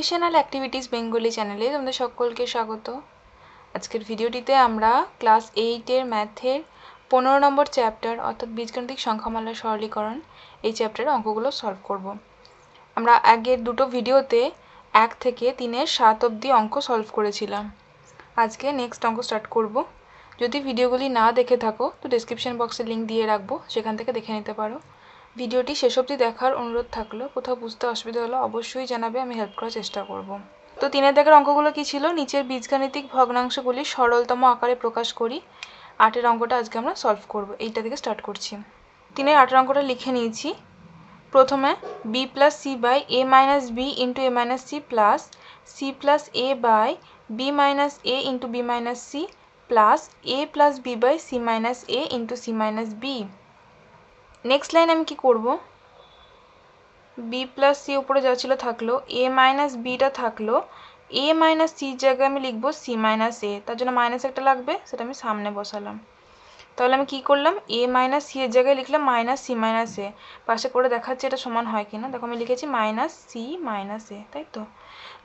Educational activities Bengali চ্যানেলে তোমাদের সকলকে স্বাগত। আজকের ভিডিওটিতে আমরা ক্লাস এইটের ম্যাথের পনেরো নম্বর চ্যাপ্টার অর্থাৎ বীজগাণিতিক সংখ্যামালার সরলীকরণ, এই চ্যাপ্টারের অঙ্কগুলো সলভ করব। আমরা আগের দুটো ভিডিওতে এক থেকে তিনের সাত অবধি অঙ্ক সলভ করেছিলাম। আজকে নেক্সট অঙ্ক স্টার্ট করব। যদি ভিডিওগুলি না দেখে থাকো, তো ডিসক্রিপশন বক্সে লিঙ্ক দিয়ে রাখব, সেখান থেকে দেখে নিতে পারো। ভিডিওটি শেষ অবধি দেখার অনুরোধ থাকল। কোথাও বুঝতে অসুবিধা হলে অবশ্যই জানাবে, আমি হেল্প করার চেষ্টা করব। তো তিনের দাগের অঙ্কগুলো কি ছিল? নিচের বীজগাণিতিক ভগ্নাংশগুলি সরলতম আকারে প্রকাশ করি। আটের অঙ্কটা আজকে আমরা সলভ করব। এইটা থেকে স্টার্ট করছি। তিনের আটের অঙ্কটা লিখে নিয়েছি। প্রথমে B plus C by A minus B into A minus C plus C plus A by B minus A into B minus C plus A plus B by C minus A into C minus B next line আমি কি করব? B plus C উপরে যা ছিল থাকল এ minus beta থাকল এ minus সির জায়গায় আমি লিখব সি মাইনাস এ তার জন্য মাইনাস একটা লাগবে, সেটা আমি সামনে বসালাম। তাহলে আমি কি করলাম? এ মাইনাস সি এর জায়গায় লিখলাম মাইনাস সি মাইনাস এ পাশে করে দেখাচ্ছি এটা সমান হয় কিনা। দেখো আমি লিখেছি মাইনাস সি মাইনাস এ তাই তো?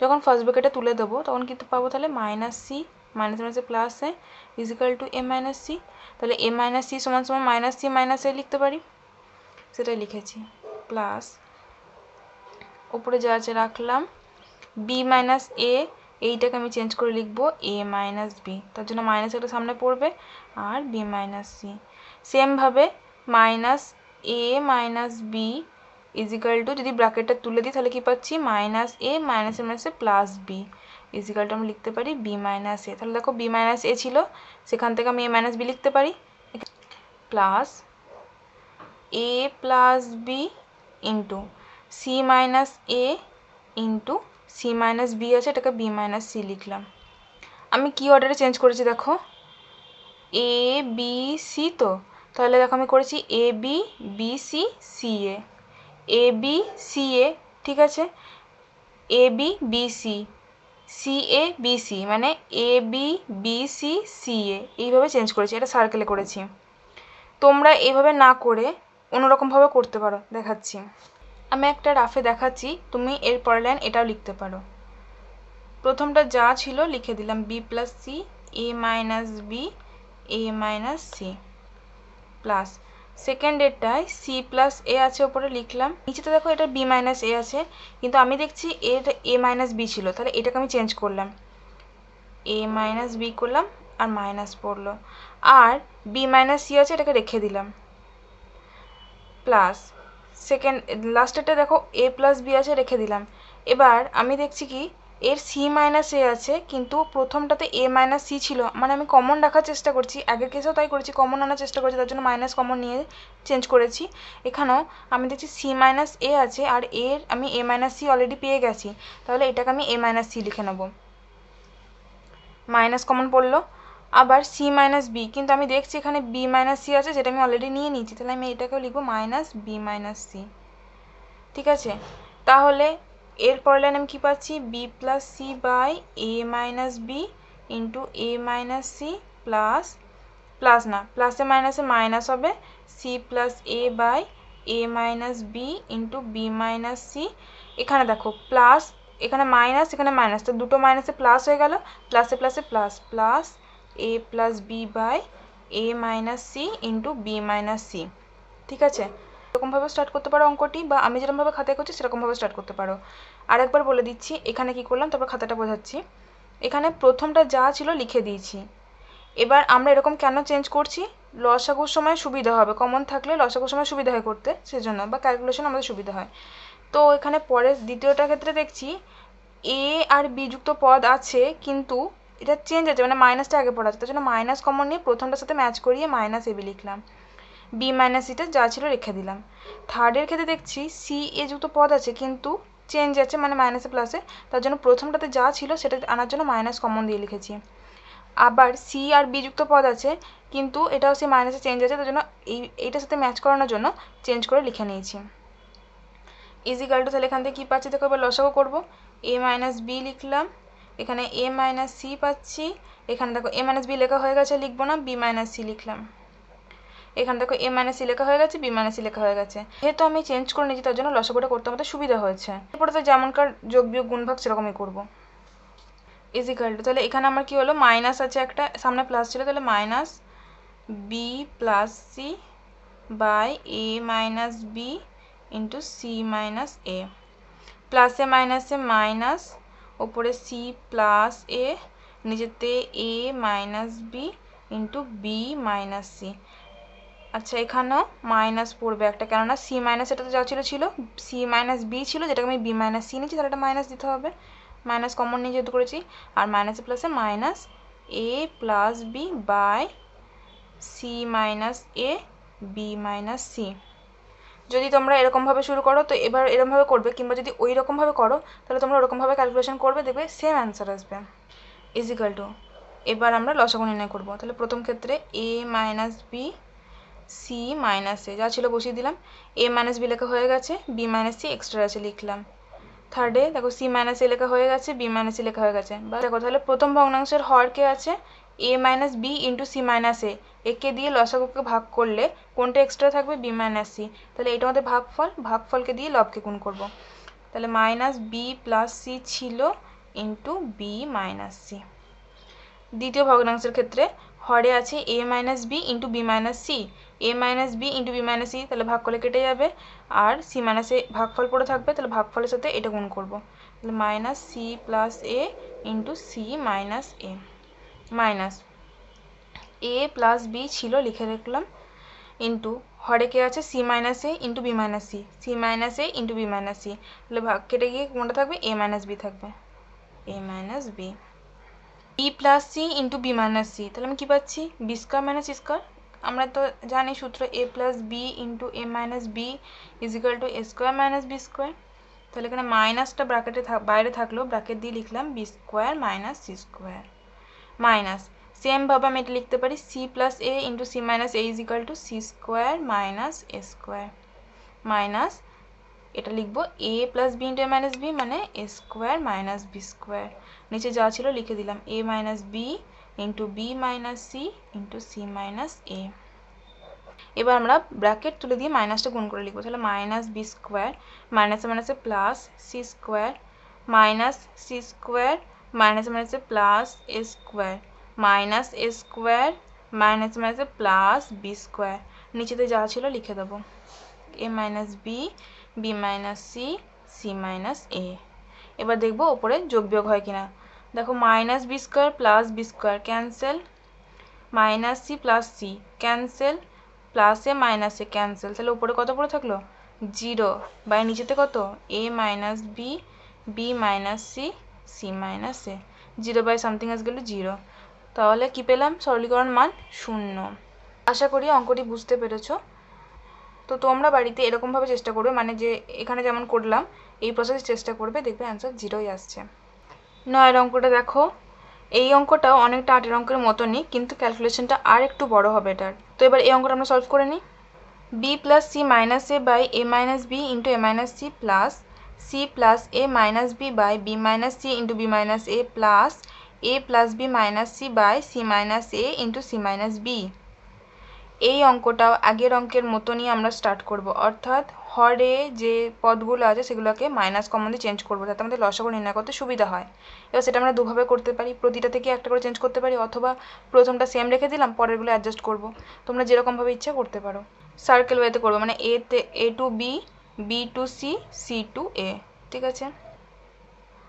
যখন ফার্স্ট ব্র্যাকেটে তুলে দেবো, তখন কিন্তু পাবো তাহলে মাইনাস সি মাইনাস মাইনাসে plus A is equal to A minus C তাহলে এ মাইনাস সি সমান সমান মাইনাস সি মাইনাস এ লিখতে পারি। সেটাই লিখেছি। প্লাস উপরে যা আছে রাখলাম। বি মাইনাস এ এইটাকে আমি চেঞ্জ করে লিখব এ মাইনাস বি তার জন্য মাইনাস একটা সামনে পড়বে আর বি মাইনাস সি সেমভাবে minus A minus B is equal to যদি ব্র্যাকেটটা তুলে দিই তাহলে কি পাচ্ছি? মাইনাস এ মাইনাস এ মাইনাসে প্লাস বি ইজিক্যাল টু আমি লিখতে পারি বি মাইনাস এ তাহলে দেখো বি মাইনাস এ ছিল, সেখান থেকে আমি এ মাইনাস বি লিখতে পারি। Plus A plus B into C minus A into C minus B আছে, এটাকে বি মাইনাস সি লিখলাম। আমি কি অর্ডারে চেঞ্জ করেছি দেখো? এ বি সি তো? তাহলে দেখো আমি করেছি A B B C C A A B C A ঠিক আছে? A B B C C A B C মানে A B B C C A এইভাবে চেঞ্জ করেছি, এটা সার্কেলে করেছি। তোমরা এইভাবে না করে অন্যরকমভাবে করতে পারো, দেখাচ্ছি। আমি একটা রাফে দেখাচ্ছি, তুমি এর পরের লাইন এটাও লিখতে পারো। প্রথমটা যা ছিল লিখে দিলাম B plus C A minus B A minus C plus second এরটায় C plus A আছে ওপরে লিখলাম। নিচেতে দেখো এটা বি মাইনাস এ আছে, কিন্তু আমি দেখছি এটা এ মাইনাস বি ছিল, তাহলে এটাকে আমি চেঞ্জ করলাম। এ মাইনাস বি করলাম, আর মাইনাস পড়ল। আর বি মাইনাস সি আছে, এটাকে রেখে দিলাম। প্লাস সেকেন্ড লাস্টেরটা দেখো এ প্লাস বি আছে, রেখে দিলাম। এবার আমি দেখছি কি, এর সি মাইনাস এ আছে, কিন্তু প্রথমটাতে এ মাইনাস সি ছিল। মানে আমি কমন রাখার চেষ্টা করছি, আগের কেসেও তাই করেছি কমন আনার চেষ্টা করছি, তার জন্য মাইনাস কমন নিয়ে চেঞ্জ করেছি। এখানেও আমি দেখছি সি মাইনাস এ আছে, আর এর আমি এ মাইনাস সি অলরেডি পেয়ে গেছি। তাহলে এটাকে আমি এ মাইনাস সি লিখে নেব। মাইনাস কমন পড়ল। আবার সি মাইনাস বি কিন্তু আমি দেখছি এখানে বি মাইনাস সি আছে, যেটা আমি অলরেডি নিয়ে নিয়েছি। তাহলে আমি এটাকেও লিখব মাইনাস বি মাইনাস সি ঠিক আছে? তাহলে এর পরের লাইন আমি কী পাচ্ছি? B plus C by A minus B into A minus C plus plus না প্লাসে মাইনাসে মাইনাস হবে। C plus A by A minus B into B minus C এখানে দেখো প্লাস এখানে মাইনাস এখানে মাইনাস তো দুটো মাইনাসে প্লাস হয়ে গেল প্লাসে প্লাসে plus plus A plus B by A minus C into B minus C ঠিক আছে? এরকমভাবে স্টার্ট করতে পারো অঙ্কটি বা আমি যেরকমভাবে খাতায় করছি সেরকমভাবে স্টার্ট করতে পারো। আরেকবার বলে দিচ্ছি, এখানে কি করলাম? তারপর খাতাটা বোঝাচ্ছি। এখানে প্রথমটা যা ছিল লিখে দিয়েছি। এবার আমরা এরকম কেন চেঞ্জ করছি? লসাগুর সময় সুবিধা হবে। কমন থাকলে লসাগুর সময় সুবিধা হয় করতে, সেজন্য বা ক্যালকুলেশন আমাদের সুবিধা হয়। তো এখানে পরের দ্বিতীয়টার ক্ষেত্রে দেখছি এ আর বি যুক্ত পদ আছে, কিন্তু এটা চেঞ্জ আছে মানে মাইনাসটা আগে পড়া আছে তার জন্য মাইনাস কমন নিয়ে প্রথমটার সাথে ম্যাচ করিয়ে মাইনাস এবি লিখলাম। বি মাইনাস সিটা যা ছিল রেখে দিলাম। থার্ডের ক্ষেত্রে দেখছি সি এ যুক্ত পদ আছে, কিন্তু চেঞ্জ আছে মানে মাইনাসে প্লাসে তার জন্য প্রথমটাতে যা ছিল সেটা আনার জন্য মাইনাস কমন দিয়ে লিখেছি। আবার সি আর বি যুক্ত পদ আছে, কিন্তু এটাও সে মাইনাসে চেঞ্জ আছে, তার জন্য এই, এইটার সাথে ম্যাচ করানোর জন্য চেঞ্জ করে লিখে নিয়েছি। ইজিকাল টু তাহলে এখান থেকে কী পাচ্ছি? দেখো এবার লসাগু করব। এ মাইনাস বি লিখলাম। এখানে এ মাইনাস সি পাচ্ছি। এখানে দেখো এ মাইনাস বি লেখা হয়ে গেছে, লিখব না বি মাইনাস সি লিখলাম। এখানে দেখো এ মাইনাস সি লেখা হয়ে গেছে বি মাইনাস সি লেখা হয়ে গেছে। যেহেতু আমি চেঞ্জ করে নিয়েছি, তার জন্য লসাগুটা করতে আমাদের সুবিধা হয়েছে। এরপরে তো যেমনকার যোগ বিয়োগ গুণ ভাগ সেরকমই করব। ইজিক্যাল টু তাহলে এখানে আমার কি হলো? মাইনাস আছে একটা, সামনে প্লাস ছিল, তাহলে minus B plus C by A minus B into C minus A প্লাসে মাইনাসে মাইনাস ওপরে সি প্লাস এ নিচেতে A minus B into B minus C আচ্ছা এখানেও মাইনাস পড়বে একটা, কেননা সি মাইনাস এটা তো যা ছিল ছিল। সি মাইনাস বি ছিল, যেটাকে আমি বি মাইনাস সি নিচ্ছি তাহলে এটা মাইনাস দিতে হবে। মাইনাস কমন নিয়ে যেহেতু করেছি, আর মাইনাসে প্লাসে minus A plus B by C minus A B minus C যদি তোমরা এরকমভাবে শুরু করো, তো এবার এরকমভাবে করবে, কিংবা যদি ওই রকমভাবে করো, তাহলে তোমরা ওরকমভাবে ক্যালকুলেশন করবে, দেখবে সেম অ্যান্সার আসবে। ইজিক্যাল টু এবার আমরা লসাগু নির্ণয় করব। তাহলে প্রথম ক্ষেত্রে A minus B C minus A যা ছিল বসিয়ে দিলাম। এ মাইনাস বি লেখা হয়ে গেছে বি মাইনাস সি এক্সট্রা আছে লিখলাম। থার্ডে দেখো সি মাইনাস এ লেখা হয়ে গেছে বি মাইনাস সি লেখা হয়ে গেছে। বা দেখো তাহলে প্রথম ভগ্নাংশের হর কে আছে? A minus B into C minus A একে দিয়ে লসাগুকে ভাগ করলে কোনটা এক্সট্রা থাকবে? বি মাইনাস সি তাহলে এটা আমাদের ভাগফল। ভাগফলকে দিয়ে লবকে গুণ করব। তাহলে মাইনাস বি প্লাস সি ছিল ইন্টু বি মাইনাস সি দ্বিতীয় ভগ্নাংশের ক্ষেত্রে হরে আছে A minus B into B minus C A minus B into B minus C তাহলে ভাগ করলে কেটে যাবে। আর সি মাইনাসে ভাগফল পড়ে থাকবে, তাহলে ভাগফলের সাথে এটা গুণ করব। তাহলে minus C plus A into C minus A minus. A plus B ছিল, লিখে রাখলাম ইন্টু হরে কে আছে? C minus A into B minus C. C minus A into B minus C. তাহলে কেটে গিয়ে কোনটা থাকবে? এ মাইনাস বি থাকবে। A minus B. B plus C into B minus C. তাহলে আমি কী পাচ্ছি? B square minus square. আমরা তো জানি সূত্র A plus B into A minus B is equal to A square minus B square. তাহলে এখানে মাইনাসটা ব্র্যাকেটে বাইরে থাকল ব্র্যাকেট দিয়ে লিখলাম B square minus C square. Minus সেমভাবে আমি এটা লিখতে পারি C plus A into C minus A is equal to C square minus A square minus এটা লিখব A plus B into A minus B মানে A square minus B square নিচে যা ছিল লিখে দিলাম A minus B into B minus C into C minus A এবার আমরা ব্র্যাকেট তুলে দিয়ে মাইনাসটা গুণ করে লিখব, তাহলে মাইনাস বি স্কোয়ার মাইনাসে মাইনাসে plus C square minus C square মাইনাসে মাইনাসে plus A square minus A square minus মাইনাসে প্লাস বি স্কোয়ার নিচেতে যা ছিল লিখে দেবো। A minus B B minus C C minus A এবার দেখব ওপরে যোগ বিয়োগ হয় কিনা। দেখো minus B square plus B square cancel minus C plus C cancel প্লাসে মাইনাসে ক্যান্সেল তাহলে উপরে কত পড়ে থাকল? জিরো বাই নিচেতে কত? A minus B B minus C C minus A zero by something as গেল জিরো তাহলে কি পেলাম? সরলীকরণ মান শূন্য। আশা করি অঙ্কটি বুঝতে পেরেছ। তো তোমরা বাড়িতে এরকমভাবে চেষ্টা করবে মানে যে এখানে যেমন করলাম, এই প্রসেস চেষ্টা করবে, দেখবে অ্যান্সার জিরোই আসছে। নয়ের অঙ্কটা দেখো। এই অঙ্কটাও অনেকটা আটের অঙ্কের মতনই, কিন্তু ক্যালকুলেশনটা আর একটু বড় হবে এটার। তো এবার এই অঙ্কটা আমরা সলভ করে নিই। B plus C minus A by A minus B into A minus C plus C plus A minus B by B minus C into B minus A plus A plus B minus C by C minus A into C minus B এই অঙ্কটাও আগের অঙ্কের মতনই আমরা start করব। অর্থাৎ হরে যে পদগুলো আছে সেগুলোকে মাইনাস কমন দিয়ে চেঞ্জ করব, যাতে আমাদের লসাগু নির্ণয় করতে সুবিধা হয়। এবার সেটা আমরা দুভাবে করতে পারি, প্রতিটা থেকে একটা করে চেঞ্জ করতে পারি, অথবা প্রথমটা সেম রেখে দিলাম, পরেরগুলো অ্যাডজাস্ট করব। তোমরা যেরকমভাবে ইচ্ছা করতে পারো। সার্কেল ওয়েতে করব মানে এতে A to B B to C C to A ঠিক আছে?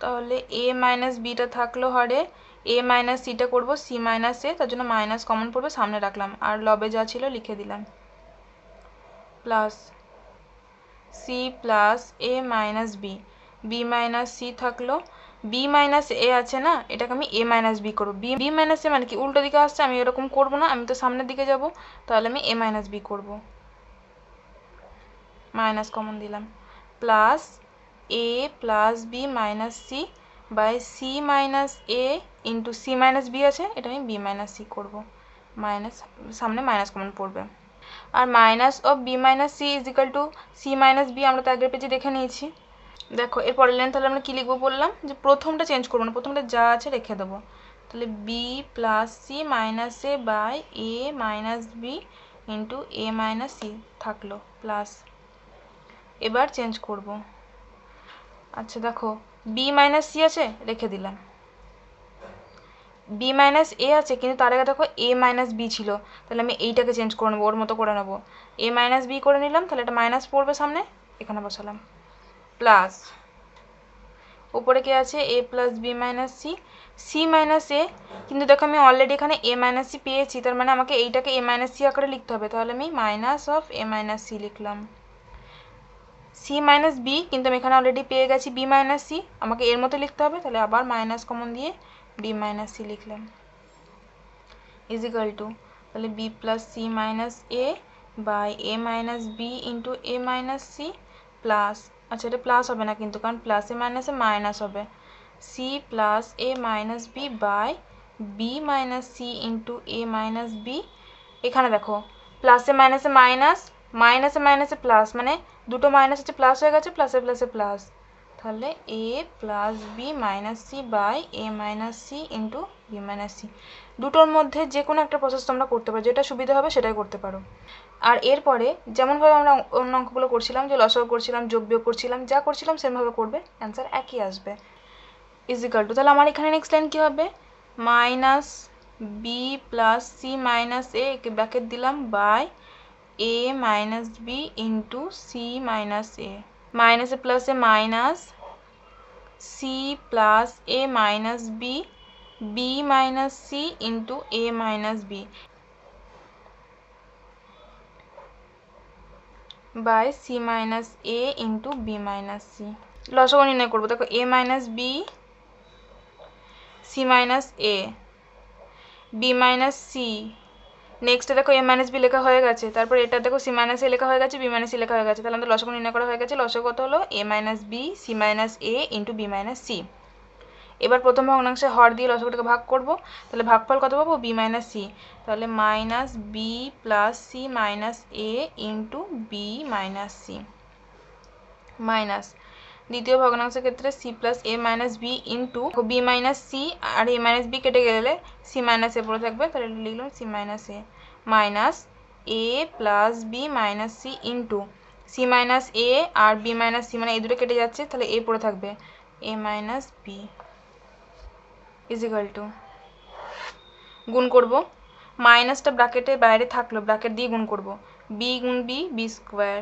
তাহলে এ মাইনাস বিটা থাকল হরে এ মাইনাস সিটা করব সি মাইনাস এ তার জন্য মাইনাস কমন পড়বে, সামনে রাখলাম। আর লবে যা ছিল লিখে দিলাম। Plus C plus A minus B B minus C থাকল। বি মাইনাস এ আছে না, এটাকে আমি এ মাইনাস বি করব। বি বি মাইনাস এ মানে কি? উল্টো দিকে আসছে, আমি এরকম করব না, আমি তো সামনের দিকে যাব, তাহলে আমি এ মাইনাস বি করব। মাইনাস কমন দিলাম plus A plus B minus C by C minus A into C minus B আছে, এটা আমি বি মাইনাস সি করব। মাইনাস সামনে মাইনাস কমন পড়বে। আর minus of B minus C is equal to C minus B আমরা তো আগের পেজে দেখে নিয়েছি। দেখো, এর পরের লাইন তাহলে আমরা কী লিখব বললাম? যে প্রথমটা চেঞ্জ করব না, প্রথমটা যা আছে রেখে দেবো। তাহলে B plus C minus A by A minus B into A minus C থাকল প্লাস এবার চেঞ্জ করব। আচ্ছা দেখো বি মাইনাস সি আছে, রেখে দিলাম। বি মাইনাস এ আছে, কিন্তু তার আগে দেখো এ মাইনাস বি ছিল। তাহলে আমি এইটাকে চেঞ্জ করে নেব, ওর মতো করে নেব। এ মাইনাস বি করে নিলাম, তাহলে এটা মাইনাস পড়বে সামনে, এখানে বসালাম। প্লাস উপরে কি আছে? A plus B minus C C minus A কিন্তু দেখো, আমি অলরেডি এখানে এ মাইনাস সি পেয়েছি, তার মানে আমাকে এইটাকে এ মাইনাস সি আকারে লিখতে হবে। তাহলে আমি minus of A minus C লিখলাম। সি মাইনাস বি কিন্তু আমি এখানে অলরেডি পেয়ে গেছি বি মাইনাস সি আমাকে এর মতো লিখতে হবে, তাহলে আবার মাইনাস কমন দিয়ে বি মাইনাস সি লিখলাম। ইজিক্যাল টু তাহলে B plus C minus A by A minus B into A minus C plus আচ্ছা এটা প্লাস হবে না কিন্তু, কারণ প্লাসে মাইনাসে মাইনাস হবে। C plus A minus B by B minus C into A minus B এখানে দেখো প্লাসে মাইনাসে মাইনাস মাইনাসে মাইনাসে প্লাস মানে দুটো মাইনাস হচ্ছে প্লাস হয়ে গেছে প্লাসে প্লাসে প্লাস তাহলে A plus B minus C by A minus C into B minus C দুটোর মধ্যে যে কোনো একটা প্রসেস তোমরা করতে পারো, যেটা সুবিধা হবে সেটাই করতে পারো। আর এরপরে যেমনভাবে আমরা অন্য অঙ্কগুলো করছিলাম, যে লসও করছিলাম, যোগ বিয়োগ করছিলাম, যা করছিলাম সেমভাবে করবে অ্যান্সার একই আসবে। ইজিক্যাল টু তাহলে আমার এখানে নেক্সট লাইন কী হবে? Minus B plus C minus A bracket দিলাম by A minus B into C minus A মাইনাসে প্লাসে minus C plus A minus B B minus C into A minus B by C minus A into B minus C লসগু নির্ণয় করব। দেখো A minus B C minus A B minus C নেক্সটে দেখো A minus B লেখা হয়ে গেছে। তারপর এটা দেখো সি মাইনাস এ লেখা হয়ে গেছে বি মাইনাস সি লেখা হয়ে গেছে। তাহলে আমাদের লসগু নির্ণয় করা হয়ে গেছে। লসগু কত হলো? A minus B C minus A into B minus C এবার প্রথম ভগ্নাংশে হর দিয়ে লসগুটাকে ভাগ করব। তাহলে ভাগফল কত পাবো? বি মাইনাস সি তাহলে minus B plus C minus A into B minus C minus দ্বিতীয় ভগ্নাংশের ক্ষেত্রে C plus A minus B into B minus C R A minus B কেটে গেলে সি মাইনাস এ পড়ে থাকবে। তাহলে লিখলাম C minus A minus A plus B minus C into C minus A R B minus C মানে এই দুটো কেটে যাচ্ছে, তাহলে এ পড়ে থাকবে। A minus B is equal to গুণ করব। মাইনাসটা ব্র্যাকেটে বাইরে থাকল ব্র্যাকেট দিয়ে গুণ করব। বি গুণ বি বি স্কোয়ার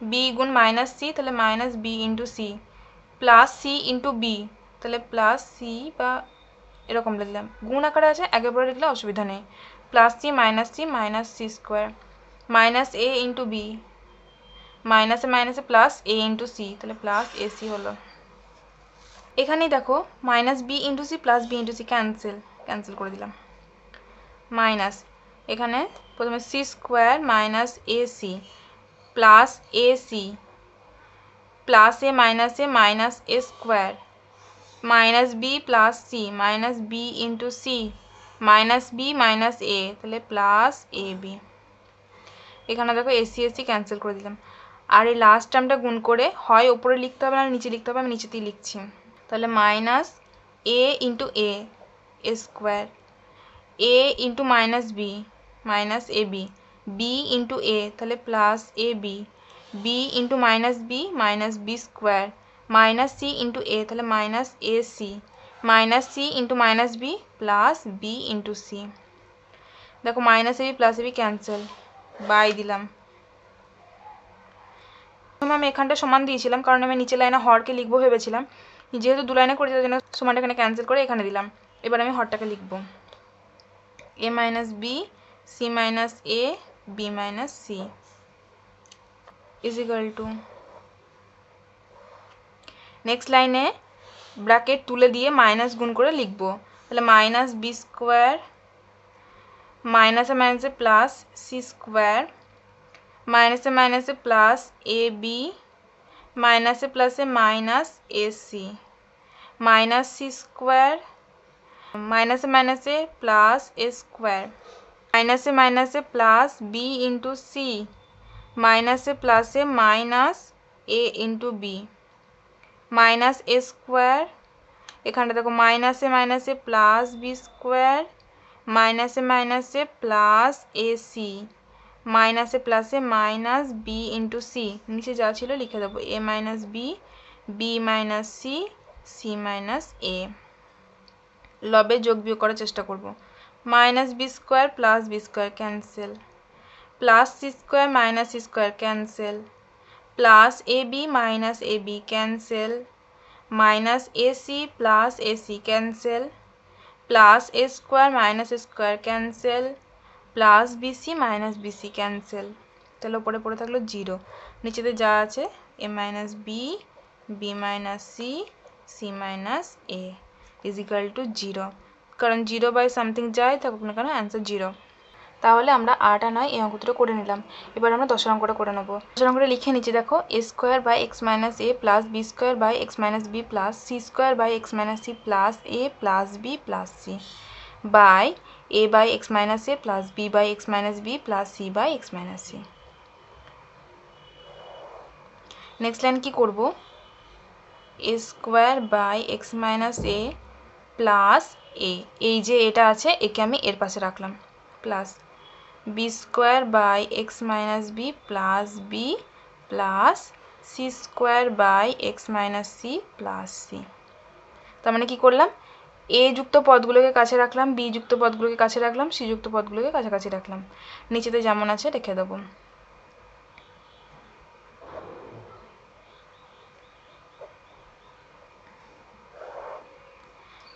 বি গুণ মাইনাস সি তাহলে minus B into C plus C into B তাহলে প্লাস সি বা এরকম লিখলাম। গুণ আকারে আছে একেবারে লিখলে অসুবিধা নেই। Plus C minus C minus C square minus A into B মাইনাসে মাইনাসে প্লাস এ ইন্টু সি তাহলে প্লাস এ সি হলো। এখানেই দেখো minus B into C plus B into C cancel cancel করে দিলাম। মাইনাস এখানে প্রথমে C square minus A C plus A C plus A minus minus A square minus B plus C minus B into C minus B minus A তাহলে plus A B এখানে দেখো AC AC cancel করে দিলাম। আর এই last টার্মটা গুণ করে হয় ওপরে লিখতে হবে না নিচে লিখতে হবে, আমি নিচেতেই লিখছি। তাহলে minus a into a square a into minus b minus a b b into a তাহলে plus a b b into minus b minus b square minus c into a তাহলে minus a c minus c into minus b plus b into c দেখো minus a b plus a b cancel by দিলাম। প্রথমে আমি এখানটা সমান দিয়েছিলাম, কারণ আমি নিচে লাইনে হরকে লিখব ভেবেছিলাম। যেহেতু দু লাইনে করেছি তার জন্য সমানটা এখানে ক্যান্সেল করে এখানে দিলাম। এবার আমি হরটাকে লিখব। A minus b c minus a b minus c is equal to next লাইনে ব্র্যাকেট তুলে দিয়ে মাইনাস গুণ করে লিখব। তাহলে মাইনাস বি স্কোয়ার মাইনাসে মাইনাসে প্লাস সি স্কোয়ার মাইনাসে মাইনাসে প্লাস এ বি মাইনাসে প্লাসে minus a c minus c square মাইনাসে মাইনাসে প্লাস এ স্কোয়ার মাইনাসে মাইনাসে প্লাস বি ইন্টু সি মাইনাসে প্লাসে minus a into b minus a square এখানটা দেখো মাইনাসে মাইনাসে প্লাস বি স্কোয়ার মাইনাসে মাইনাসে প্লাস এ সি মাইনাসে প্লাসে মাইনাস বি ইন্টু সি নিচে যা ছিল লিখে দেবো। A minus b b minus c c minus a লবে যোগ বিয়োগ করার চেষ্টা করব। Minus b square plus b square cancel plus c square minus square cancel plus a b minus a b cancel minus a c plus a c cancel plus a square minus square cancel plus b c minus b c cancel তাহলে ওপরে পড়ে থাকল zero নিচেতে যা আছে a minus b b minus c c minus a is equal to zero কারণ zero by something যাই থাকুক না কেন অ্যান্সার জিরো তাহলে আমরা আট আর নয় এই অঙ্ক দুটো করে নিলাম। এবার আমরা দশের অঙ্কটা করে নেব। দশের অঙ্কটা লিখে নিচ্ছি দেখো a square by x minus a plus b square by x minus b plus c square by x minus c plus a plus b plus c by a by x minus a plus b by x minus b plus c by x minus c next line কী করব? A square by x minus a plus a এই যে এটা আছে, একে আমি এর পাশে রাখলাম। Plus b square by x minus b plus b plus c square by x minus c plus c তার মানে কী করলাম? এ যুক্ত পদগুলোকে কাছে রাখলাম বি যুক্ত পদগুলোকে কাছে রাখলাম সি যুক্ত পদগুলোকে কাছাকাছি রাখলাম। নিচেতে যেমন আছে, রেখে দেবো।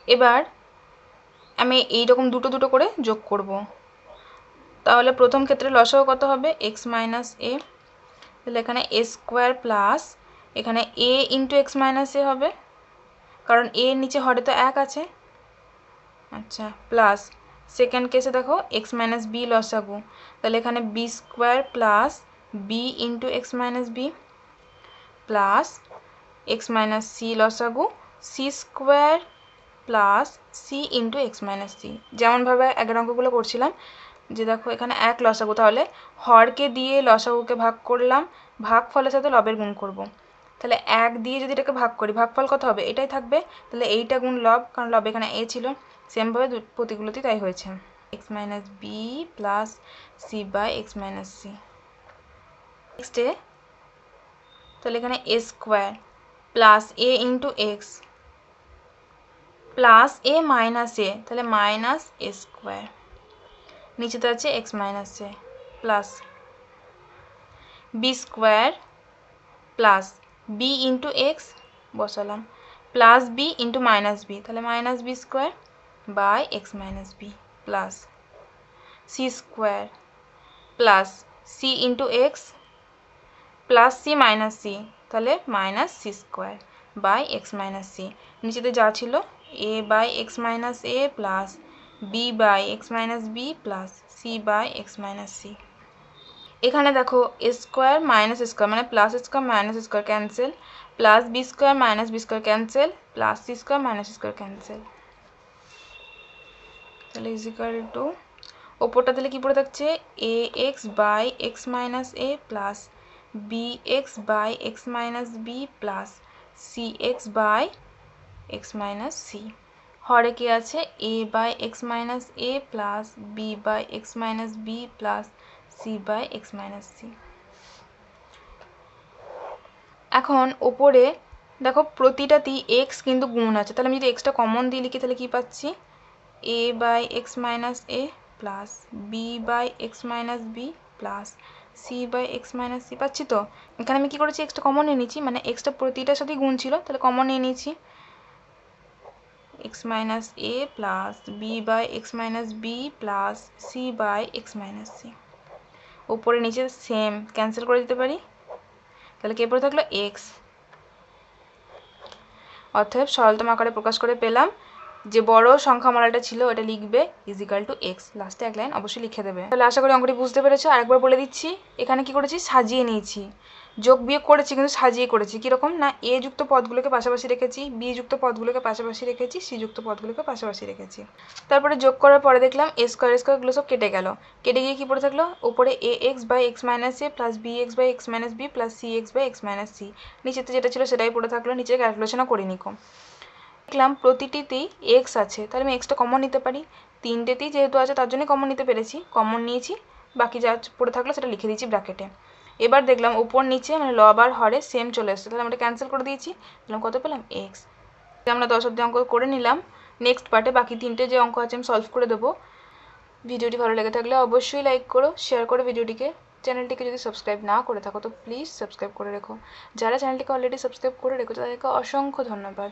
এবার আমি এই রকম দুটো দুটো করে যোগ করব। তাহলে প্রথম ক্ষেত্রে লসাও কত হবে? এক্স মাইনাস এ তাহলে এখানে এ স্কোয়ার প্লাস এখানে a into x minus a হবে। কারণ এ এর নিচে হরে তো এক আছে। আচ্ছা প্লাস সেকেন্ড কেসে দেখো এক্স মাইনাস বি লসাগু। তাহলে এখানে b square plus b into x minus b plus x minus c লসাগু। C square plus c into x minus c যেমনভাবে আগের অঙ্কগুলো করছিলাম যে দেখো এখানে এক লসাগু, তাহলে হরকে দিয়ে লসাগুকে ভাগ করলাম ভাগ ফলের সাথে লবের গুণ করব। তাহলে এক দিয়ে যদি এটাকে ভাগ করি, ভাগফল কত হবে? এটাই থাকবে। তাহলে এইটা গুণ লব, কারণ লব এখানে এ ছিল। সেমভাবে প্রতিগুলোতেই তাই হয়েছে। X minus b plus c by x minus c নেক্সটে তাহলে এখানে a square plus a into x plus a minus a, তাহলে মাইনাস এ স্কোয়ার। নিচেতে আছে x minus a plus b square plus b into x বসালাম। Plus b into minus b, তাহলে minus b square by x minus b plus c square plus c into x plus c minus c, তাহলে minus c square by x minus c. নিচেতে যা ছিল a by x minus a plus b by x minus b plus c by x minus c এখানে দেখো square minus square মানে plus square minus square cancel plus b square minus b square cancel plus c square minus square cancel তাহলে is equal to ওপরটা তাহলে কী পড়ে থাকছে? A x by x minus a plus b x by x minus b plus c x by x minus c. হরে কি আছে? A by x minus a plus b by x minus b plus c by x minus c. এখন ওপরে দেখো প্রতিটাতেই x কিন্তু গুণ আছে। তাহলে আমি যদি এক্সটা কমন দিয়ে লিখি, তাহলে কী পাচ্ছি? A by x minus a plus b by x minus b plus c by x minus c. পাচ্ছি তো? এখানে আমি কী করেছি? এক্সটা কমন নিয়ে নিচ্ছি। মানে এক্সটা প্রতিটার সাথেই গুণ ছিল। তাহলে কমন নিয়ে নিয়েছি x minus a plus b by x minus b plus c by x minus c উপরে নিচে সেম ক্যান্সেল করে দিতে পারি? তাহলে কে পড়ে থাকল? এক্স অতএব সরলতম আকারে প্রকাশ করে পেলাম যে বড় সংখ্যামালাটা ছিল, ওটা লিখবে ইজিক্যাল টু এক্স লাস্টে এক লাইন অবশ্যই লিখে দেবে। তাহলে আশা করি অঙ্কটি বুঝতে পেরেছ। আরেকবার বলে দিচ্ছি, এখানে কি করেছি? সাজিয়ে নিয়েছি। যোগ বিয়োগ করেছি কিন্তু সাজিয়ে করেছি, কীরকম? না, এ যুক্ত পদগুলোকে পাশাপাশি রেখেছি, বি যুক্ত পদগুলোকে পাশাপাশি রেখেছি, সি যুক্ত পদগুলোকে পাশাপাশি রেখেছি। তারপরে যোগ করার পরে দেখলাম এ স্কোয়ার স্কোয়ারগুলো সব কেটে গেল। কেটে গিয়ে কী পড়ে থাকল? উপরে a x by x minus a plus b x by x minus b plus c x by x minus c. নিচেতে যেটা ছিল সেটাই পড়ে থাকল, নিচে ক্যালকুলেশনও করে নিকো। দেখলাম প্রতিটিতেই এক্স আছে, তাহলে আমি এক্সটা কমন নিতে পারি। তিনটেতেই যেহেতু আছে, তার জন্য কমন নিতে পেরেছি। কমন নিয়েছি, বাকি যা পড়ে থাকল সেটা লিখে দিয়েছি ব্র্যাকেটে এবার দেখলাম ওপর নিচে মানে লব আর হরে সেম চলে এসেছে। তাহলে আমরা ক্যান্সেল করে দিয়েছি। দিলাম কত পেলাম? এক্স আমরা দশ অব্দি অঙ্ক করে নিলাম। নেক্সট পার্টে বাকি তিনটে যে অঙ্ক আছে, আমি সলভ করে দেবো। ভিডিওটি ভালো লেগে থাকলে অবশ্যই লাইক করো শেয়ার করো ভিডিওটিকে। চ্যানেলটিকে যদি সাবস্ক্রাইব না করে থাকো, তো প্লিজ সাবস্ক্রাইব করে রেখো। যারা চ্যানেলটিকে অলরেডি সাবস্ক্রাইব করে রেখো তাদেরকে অসংখ্য ধন্যবাদ।